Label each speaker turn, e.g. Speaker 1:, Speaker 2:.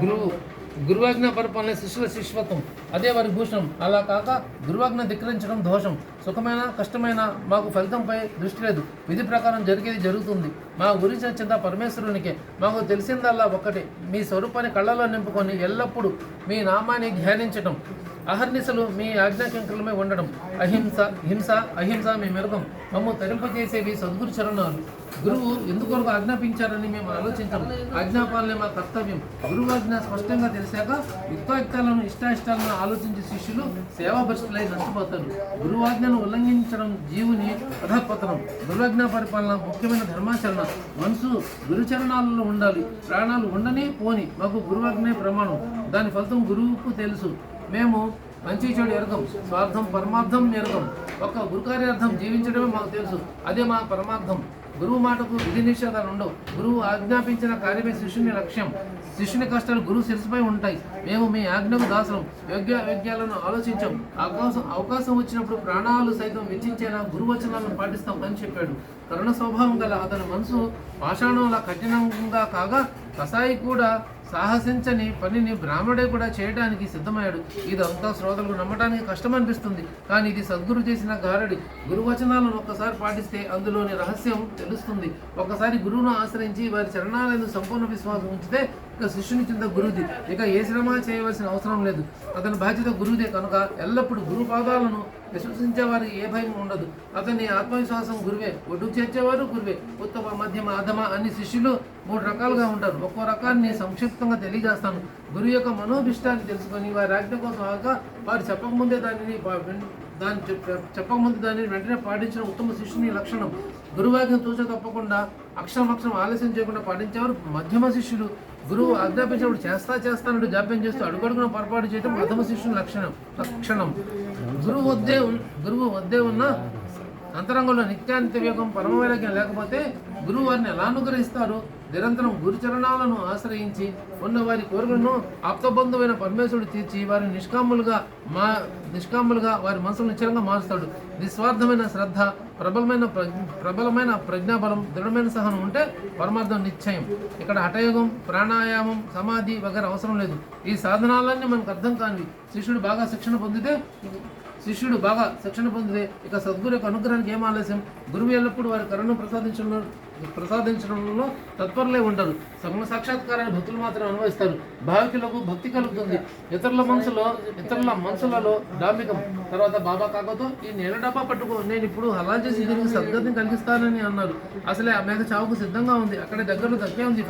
Speaker 1: గురువు గురువాజ్ఞ పరిపాలన శిష్యుల శిష్యత్వం. అదే వారి భూషణం. అలా కాక గురువాజ్ఞ ధిక్కరించడం దోషం. సుఖమైన కష్టమైన మాకు ఫలితంపై దృష్టి లేదు. విధి ప్రకారం జరిగేది జరుగుతుంది. మా గురించిన చింత పరమేశ్వరునికే. మాకు తెలిసిందల్లా ఒక్కటే. మీ స్వరూపాన్ని కళ్ళలో నింపుకొని ఎల్లప్పుడూ మీ నామాన్ని ధ్యానించటం. అహర్నిశలు మీ ఆజ్ఞాకంకులమే ఉండడం. అహింస హింస అహింస మీ మెరుగం. మమ్ము తరింపజేసేవి సద్గురు చరణాలు. గురువు ఎందుకొరకు ఆజ్ఞాపించారని మేము ఆలోచించము ఆజ్ఞాపాలనే మా కర్తవ్యం. గురువు ఆజ్ఞ స్పష్టంగా తెలిసాక యుక్తాయుక్తాలను ఇష్టాయిష్టాలను ఆలోచించే శిష్యులు సేవాభరిష్ఠులై నష్టపోతారు. గురువు ఆజ్ఞను ఉల్లంఘించడం జీవుని అధపతనం. గురువాజ్ఞ పరిపాలన ముఖ్యమైన ధర్మాచరణ. మనసు గురుచరణాలలో ఉండాలి. ప్రాణాలు ఉండని పోని. మాకు గురువాజ్ఞే ప్రమాణం. దాని ఫలితం గురువుకు తెలుసు. మేము మంచి చెడు ఎరగం స్వార్థం పరమార్థం ఎరగం. ఒక్క గురుకార్యార్థం జీవించడమే మాకు తెలుసు. అదే మా పరమార్థం. గురువు మాటకు విధి నిషేధాలు ఉండవు. గురువు ఆజ్ఞాపించిన కార్యమే శిష్యుని లక్ష్యం. శిష్యుని కష్టాలు గురువు శిరసుపై ఉంటాయి. మేము మీ ఆజ్ఞకు దాసరం యోగ్య యోగ్యాలను ఆలోచించాం. అవకాశం అవకాశం వచ్చినప్పుడు ప్రాణాలు సైతం వెచ్చించేలా గురువచనాలను పాటిస్తాం అని చెప్పాడు. కరుణ స్వభావం గల అతని మనసు పాషాణంలా కఠినంగా కాగా కసాయి కూడా సాహసించని పనిని బ్రాహ్మడే కూడా చేయడానికి సిద్ధమయ్యాడు. ఇదంతా శ్రోతలకు నమ్మటానికి కష్టం అనిపిస్తుంది కానీ ఇది సద్గురు చేసిన గారడి. గురువచనాలను ఒక్కసారి పాటిస్తే అందులోని రహస్యం తెలుస్తుంది. ఒక్కసారి గురువును ఆశ్రయించి వారి చరణాలను సంపూర్ణ విశ్వాసం ఉంచితే ఇక శిష్యుని చింత గురువుది ఇక ఏ శ్రమ చేయవలసిన అవసరం లేదు. అతని బాధ్యత గురువుదే కనుక ఎల్లప్పుడూ గురు పాదాలను విశ్వసించే వారికి ఏ భయం ఉండదు. అతని ఆత్మవిశ్వాసం గురువే. ఒడ్డు చేర్చేవారు గురువే. ఉత్తమ మధ్యమ అధమ అన్ని శిష్యులు మూడు రకాలుగా ఉంటారు. ఒక్కో రకాన్ని సంక్షిప్తంగా తెలియజేస్తాను. గురువు యొక్క మనోభిష్టాన్ని తెలుసుకొని వారి ఆజ్ఞ కోసం వారు చెప్పకముందే దానిని పా- దాన్ని చెప్పకముందు దానిని వెంటనే పాటించిన ఉత్తమ శిష్యుని లక్షణం. గురువాజ్ఞ చూసే తప్పకుండా అక్షరం అక్షరం ఆలస్యం చేయకుండా పాటించేవారు మధ్యమ శిష్యులు. గురువు ఆజ్ఞాపించినప్పుడు చేస్తా చేస్తానంటూ జాప్యం చేస్తూ అడుగడుగున పొరపాటు చేయడం ప్రథమ శిష్యుని లక్షణం లక్షణం. గురువు వద్దే గురువు వద్దే ఉన్న అంతరంగంలో నిత్యాంత వేగం పరమ వైరాగ్యం లేకపోతే గురువు వారిని ఎలా అనుగ్రహిస్తారు? నిరంతరం గురుచరణాలను ఆశ్రయించి ఉన్న వారి కోరికలను ఆప్తబంధువైన పరమేశ్వరుడు తీర్చి వారిని నిష్కాములుగా మా నిష్కాములుగా వారి మనసును నిశ్చలంగా మారుస్తాడు. నిస్వార్థమైన శ్రద్ధ ప్రబలమైన ప్రబలమైన ప్రజ్ఞాబలం దృఢమైన సహనం ఉంటే పరమార్థం నిశ్చయం. ఇక్కడ హఠయోగం ప్రాణాయామం సమాధి వగైరా అవసరం లేదు. ఈ సాధనాలన్నీ మనకు అర్థం కానివి. శిష్యుడు బాగా శిక్షణ పొందితే శిష్యుడు బాగా శిక్షణ పొందితే ఇక సద్గురు యొక్క అనుగ్రహానికి ఏం ఆలస్యం? గురువు ఎల్లప్పుడూ వారి కరుణ ప్రసాదించడంలో ప్రసాదించడంలో తత్పరులే ఉంటారు. సమ సాక్షాత్కారాన్ని భక్తులు మాత్రం అనుభవిస్తారు. భావికులకు భక్తి కలుగుతుంది. ఇతరుల మనసులో ఇతరుల మనసులలో డాంబికం. తర్వాత బాబా కాకతో ఈ నేల డబ్బా పట్టుకో. నేను ఇప్పుడు అలా చేసి దీనికి సద్గతిని కలిగిస్తానని అన్నారు. అసలే ఆ మేఘ చావుకు సిద్ధంగా ఉంది. అక్కడ దగ్గరలో దక్కే ఉంది.